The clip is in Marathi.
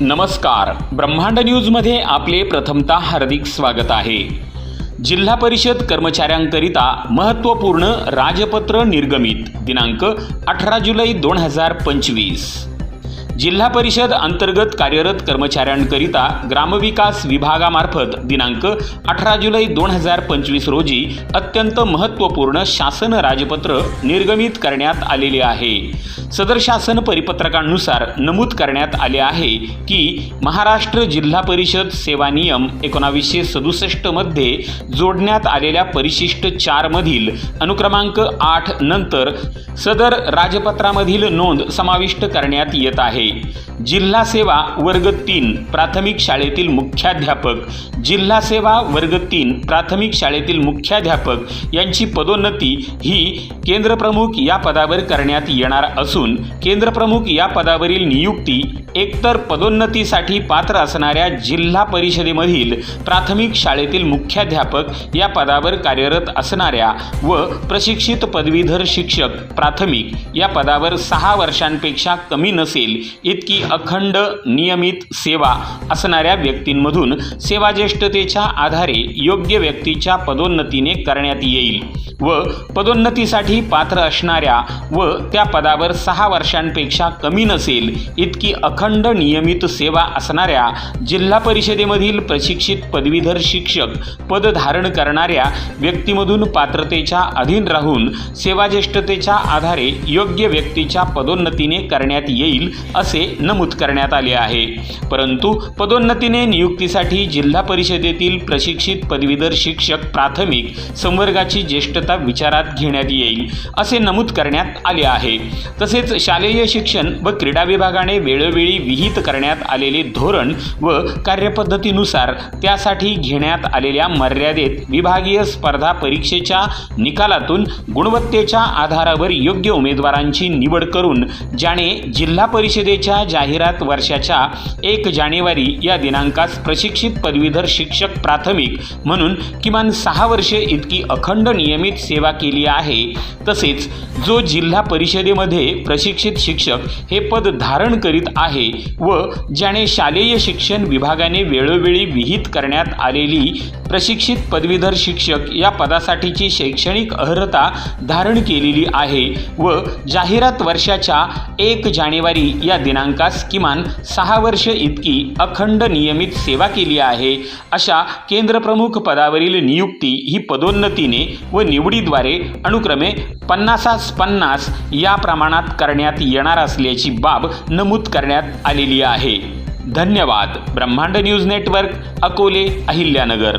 नमस्कार. ब्रह्मांड न्यूजमध्ये आपले प्रथमता हार्दिक स्वागत आहे. जिल्हा परिषद कर्मचाऱ्यांकरिता महत्त्वपूर्ण राजपत्र निर्गमित. दिनांक अठरा जुलै दोन हजार पंचवीस. जिल्हा परिषद अंतर्गत कार्यरत कर्मचाऱ्यांकरिता ग्रामविकास विभागामार्फत दिनांक अठरा जुलै दोन हजार पंचवीस रोजी अत्यंत महत्त्वपूर्ण शासन राजपत्र निर्गमित करण्यात आलेले आहे. सदर शासन परिपत्रकांनुसार नमूद करण्यात आले आहे की महाराष्ट्र जिल्हा परिषद सेवा नियम एकोणावीसशे सदुसष्टमध्ये जोडण्यात आलेल्या परिशिष्ट चारमधील अनुक्रमांक आठ नंतर सदर राजपत्रामधील नोंद समाविष्ट करण्यात येत आहे. जिल्हा सेवा वर्ग तीन प्राथमिक शाळेतील मुख्याध्यापक. जिल्हा सेवा वर्ग तीन प्राथमिक शाळेतील मुख्याध्यापक. यांची पदोन्नती ही केंद्रप्रमुख या पदावर करण्यात येणार असून केंद्रप्रमुख या पदावरील नियुक्ती एकतर पदोन्नतीसाठी पात्र असणाऱ्या जिल्हा परिषदेमधील प्राथमिक शाळेतील मुख्याध्यापक या पदावर कार्यरत असणाऱ्या व प्रशिक्षित पदवीधर शिक्षक प्राथमिक या पदावर सहा वर्षांपेक्षा कमी नसेल इतकी अखंड नियमित सेवा असणाऱ्या व्यक्तींमधून सेवाज्येष्ठतेच्या आधारे योग्य व्यक्तीच्या पदोन्नतीने करण्यात येईल व पदोन्नतीसाठी पात्र असणाऱ्या व त्या पदावर सहा वर्षांपेक्षा कमी नसेल इतकी अखंड नियमित सेवा असणाऱ्या जिल्हा परिषदेमधील प्रशिक्षित पदवीधर शिक्षक पद धारण करणाऱ्या व्यक्तीमधून पात्रतेच्या अधीन राहून सेवाज्येष्ठतेच्या आधारे योग्य व्यक्तीच्या पदोन्नतीने करण्यात येईल असे नमूद करण्यात आले आहे. परंतु पदोन्नतीने नियुक्तीसाठी जिल्हा परिषदेतील प्रशिक्षित पदवीधर शिक्षक प्राथमिक संवर्गाची ज्येष्ठता विचारात घेण्यात येईल असे नमूद करण्यात आले आहे. तसेच शालेय शिक्षण व क्रीडा विभागाने वेळोवेळी विहित करण्यात आलेले धोरण व कार्यपद्धतीनुसार त्यासाठी घेण्यात आलेल्या मर्यादेत विभागीय स्पर्धा परीक्षेच्या निकालातून गुणवत्तेच्या आधारावर योग्य उमेदवारांची निवड करून ज्याने जिल्हा परिषदे परिषदेच्या जाहिरात वर्षाच्या एक जानेवारी या दिनांकास प्रशिक्षित पदवीधर शिक्षक प्राथमिक म्हणून किमान सहा वर्षे इतकी अखंड नियमित सेवा केली आहे. तसेच जो जिल्हा परिषदेमध्ये प्रशिक्षित शिक्षक हे पद धारण करीत आहे व ज्याने शालेय शिक्षण विभागाने वेळोवेळी विहित करण्यात आलेली प्रशिक्षित पदवीधर शिक्षक या पदासाठीची शैक्षणिक अर्हता धारण केलेली आहे व जाहिरात वर्षाच्या एक जानेवारी या दिनांकास किमान सहा वर्ष इतकी अखंड नियमित सेवा केली आहे. अशा केंद्रप्रमुख पदावरील नियुक्ती ही पदोन्नतीने व निवडीद्वारे अनुक्रमे पन्नासास पन्नास या प्रमाणात करण्यात येणार असल्याची बाब नमूद करण्यात आलेली आहे. धन्यवाद. ब्रह्मांड न्यूज नेटवर्क अकोले अहिल्यानगर.